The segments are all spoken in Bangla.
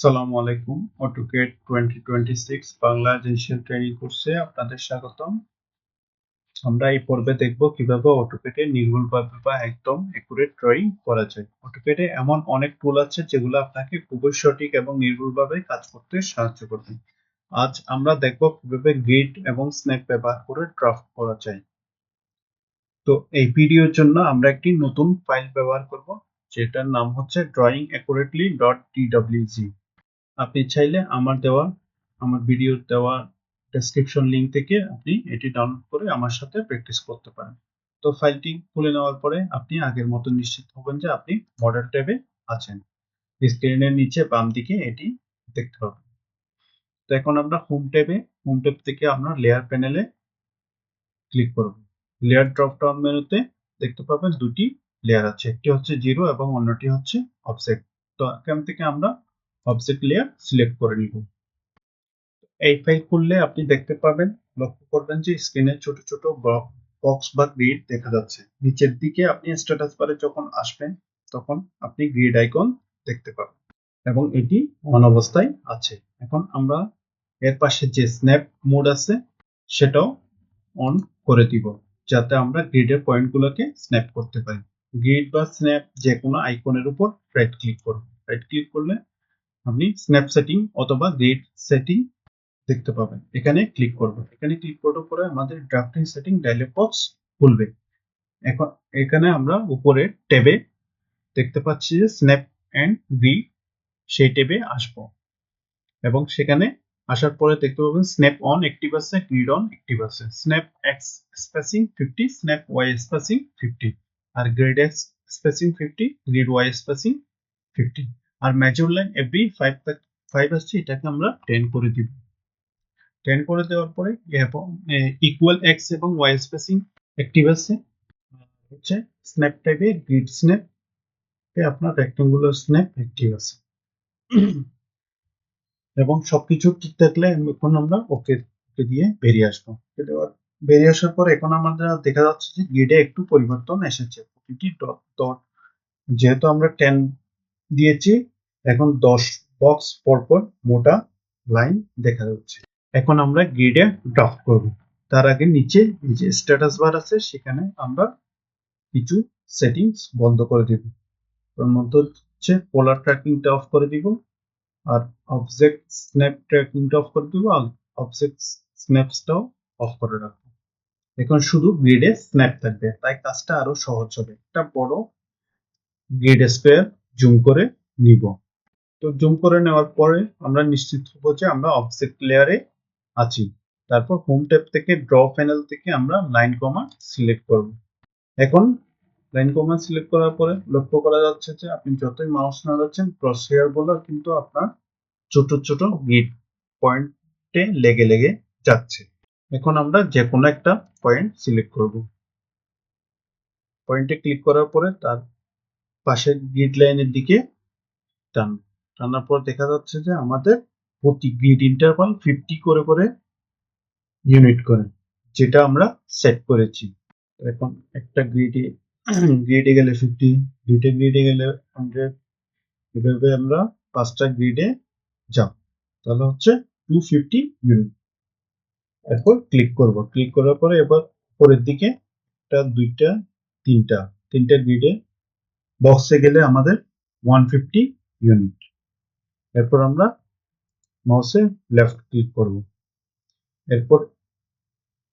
সালামু আলাইকুম AutoCAD twenty twenty six Bangla essential training কোর্সে আপনাদের স্বাগতম। আমরা এই পর্বে দেখব কীভাবে অটোকেটে নির্ভুলভাবে বা একদম একুরেট ড্রয়িং করা যায়। অটোকেটে এমন অনেক টুল আছে যেগুলো আপনাকে খুবই সঠিক এবং নির্ভুলভাবে কাজ করতে সাহায্য করবে। আজ আমরা দেখব কীভাবে গ্রিড এবং স্ন্যাপ ব্যবহার করে ড্রাফট করা যায়। তো এই ভিডিওর জন্য আমরা একটি নতুন ফাইল ব্যবহার করব, যেটার নাম হচ্ছে ড্রয়িং অ্যাকুরেটলি ডট ডিডব্লিউজি আপনি চাইলে আমার দেওয়া, আমার ভিডিও দেওয়া ডেসক্রিপশন লিংক থেকে আপনি এটি ডাউনলোড করে আমার সাথে প্র্যাকটিস করতে পারেন। তো ফাইলটি খুলে নেওয়ার পরে আপনি আগের মতো নিশ্চিত হবেন যে আপনি মডেল ট্যাবে আছেন। স্ক্রিনের নিচে বাম দিকে এটি দেখতে পাবেন। তো এখন আমরা হোম ট্যাবে হোম ট্যাব থেকে আমরা লেয়ার প্যানেলে ক্লিক করব। লেয়ার ড্রপ ডাউন মেনুতে দেখতে পাবেন দুটি লেয়ার আছে। একটি হচ্ছে জিরো এবং অন্যটি হচ্ছে অফসেট তো এখান থেকে আমরা অবজেক্ট লেয়ার সিলেক্ট করে নিব। এই ফাইল খুললে আপনি দেখতে পাবেন, লক্ষ্য করবেন যে স্ক্রিনে ছোট ছোট বক্স বা গ্রিড দেখা যাচ্ছে। নিচের দিকে আপনি স্ট্যাটাস বারে যখন আসবেন, তখন আপনি গ্রিড আইকন দেখতে পাবেন এবং এটি অন অবস্থায় আছে। এখন আমরা এর পাশে যে স্ন্যাপ মোড আছে, সেটাও অন করে দিব, যাতে আমরা গ্রিডের পয়েন্টগুলোকে স্ন্যাপ করতে পারি। গ্রিড বা স্ন্যাপ যে কোনো আইকনের উপর রাইট ক্লিক করুন। রাইট ক্লিক করলে আপনি স্ন্যাপ সেটিং অথবা গ্রিড সেটিং দেখতে পাবেন। এখানে ক্লিক করব এখানে ক্লিক করার পরে আমাদের ড্রাফটিং সেটিং ডায়লগ বক্স খুলবে। এখন এখানে আমরা উপরে ট্যাবে দেখতে পাচ্ছি যে স্ন্যাপ অ্যান্ড গ্রিড সেই ট্যাবে আসব। এবং সেখানে আসার পরে দেখতে পাবেন স্ন্যাপ অন অ্যাক্টিভ আছে গ্রিড অন অ্যাক্টিভ আছে। Snap X spacing fifty snap Y spacing fifty আর grid X spacing fifty grid Y spacing fifty আর major line every five five আসছে, এটাকে আমরা টেন করে দিব। টেন করে দেওয়ার পরে ইকুয়াল এক্স এবং ওয়াই স্পেসিং অ্যাক্টিভ আছে। হচ্ছে স্ন্যাপ টাইপে গ্রিড স্ন্যাপ আপনার রেক্টেঙ্গুলার স্ন্যাপ অ্যাক্টিভ আছে। এবং সবকিছু ঠিক থাকলে এখন আমরা ওকে ওকে দিয়ে বেরিয়ে আসব। বেরিয়ে আসার পর এখন আমাদের দেখা যাচ্ছে যে গ্রিডে একটু পরিবর্তন এসেছে। প্রতিটি ডট ডট যেহেতু আমরা টেন দিয়েছি। এখন দশ বক্স পরপর মোটা লাইন দেখা যাচ্ছে। এখন আমরা গ্রিডে ড্রাফট করব। তার আগে নিচে যে স্ট্যাটাস বার আছে, সেখানে আমরা কিছু সেটিংস বন্ধ করে দিব। তার মধ্যে হচ্ছে পোলার ট্র্যাকিংটা অফ করে দিব আর অবজেক্ট স্ন্যাপ ট্র্যাকিংটা অফ করে দিব আর অবজেক্ট স্ন্যাপসটাও অফ করে রাখব। এখন শুধু গ্রিডে স্ন্যাপ থাকবে। তাই কাজটা আরও সহজ হবে। একটা বড় গ্রিড স্কোয়ার করে নিব। তো জুম করে নেওয়ার পরে আমরা নিশ্চিত হব যে আমরা অবজেক্ট লেয়ারে আছি। তারপর হোম ট্যাব থেকে ড্র প্যানেল থেকে আমরা লাইন কমা সিলেক্ট করব। এখন লাইন কমা সিলেক্ট করার পরে লক্ষ্য করা যাচ্ছে যে আপনি যতই মাউস নাড়াচ্ছেন ক্রস হেয়ার বলে কিন্তু আপনার ছোট ছোট গ্রিড পয়েন্টে লেগে লেগে যাচ্ছে। এখন আমরা যে কোনো একটা পয়েন্ট সিলেক্ট করব। পয়েন্টে ক্লিক করার পরে তার পাশের গ্রিড লাইনের দিকে টান। টানার পর দেখা যাচ্ছে যে আমাদের প্রতি গ্রিড ইন্টারভাল ফিফটি করে করে ইউনিট করে, যেটা আমরা সেট করেছি। এখন একটা গ্রিডে গ্রিডে গেলে ফিফটি দুইটা গ্রিডে গেলে হান্ড্রেড এভাবে আমরা পাঁচটা গ্রিডে যাব। তাহলে হচ্ছে টু ফিফটি ইউনিট এরপর ক্লিক করব। ক্লিক করার পরে এবার পরের দিকে একটা দুইটা, তিনটা তিনটা গ্রিডে বক্সে গেলে আমাদের ওয়ান ফিফটি ইউনিট এরপর আমরা মাউসে লেফট ক্লিক করব। এরপর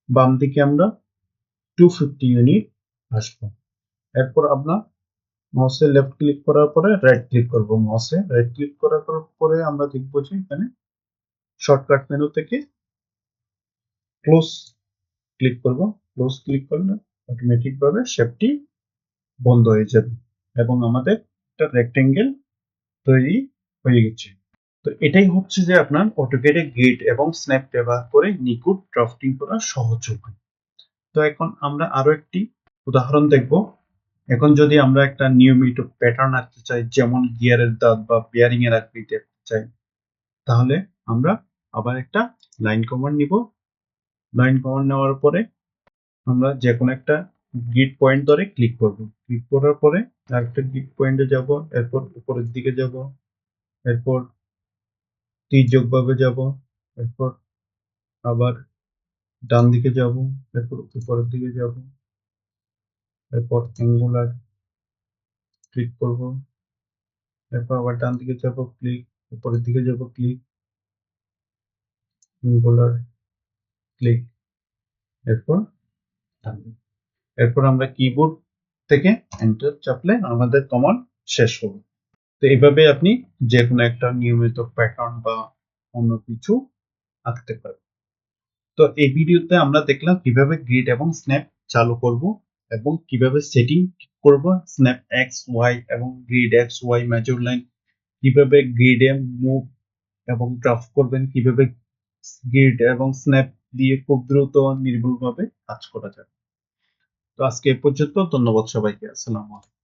বাম দিকে আমরা টু ফিফটি ইউনিট আসব। এরপর আমরা মাউসে লেফট ক্লিক করার পরে রাইট ক্লিক করব মাউসে রাইট ক্লিক করার পরে আমরা দেখব যে এখানে শর্টকাট মেনু থেকে ক্লোজ ক্লিক করব। ক্লোজ ক্লিক করলে অটোমেটিক ভাবে শেপটি বন্ধ হয়ে যাবে। এবং আমাদের একটা রেক্টেঙ্গেল তৈরি হয়ে গেছে। তো এটাই হচ্ছে যে আপনার অটোকেটে গ্রিড এবং স্ন্যাপ ব্যবহার করে নিকুট ড্রাফটিং করা সহজ উপায় তো এখন আমরা আরও একটি উদাহরণ দেখব। এখন যদি আমরা একটা নিয়মিত প্যাটার্ন আঁকতে চাই, যেমন গিয়ারের দাঁত বা বিয়ারিং এর আকৃতি আঁকতে চাই, তাহলে আমরা আবার একটা লাইন কমান্ড নিব। লাইন কমান্ড নেওয়ার পরে আমরা যে কোনো একটা গ্রিড পয়েন্ট ধরে ক্লিক করব। ক্লিক করার পরে আরেকটা গ্রিড পয়েন্টে যাব, এরপর উপরের দিকে যাব, এরপর তির্যকভাবে যাব, এরপর আবার ডান দিকে যাব, এরপর উপরের দিকে যাব, এরপর অ্যাঙ্গুলার ক্লিক করব, এরপর আবার ডান দিকে যাব ক্লিক উপরের দিকে যাব ক্লিক অ্যাঙ্গুলার ক্লিক এরপর। এরপর আমরা কিবোর্ড থেকে এন্টার চাপলে আমাদের কমান্ড শেষ হবে। তো এইভাবে আপনি যে কোনো একটা নিয়মিত প্যাটার্ন বা অন্য কিছু আঁকতে পারেন তো এই ভিডিওতে আমরা দেখলাম কীভাবে গ্রিড এবং স্ন্যাপ চালু করব এবং কীভাবে সেটিং করব স্ন্যাপ এক্স ওয়াই এবং grid X Y major line কীভাবে গ্রিডে মুভ এবং ড্রাফট করবেন, কীভাবে গ্রিড এবং স্ন্যাপ দিয়ে খুব দ্রুত নির্ভুলভাবে কাজ করা যায় তো আজকে পর্যন্ত ধন্যবাদ সবাইকে আসসালামু আলাইকুম।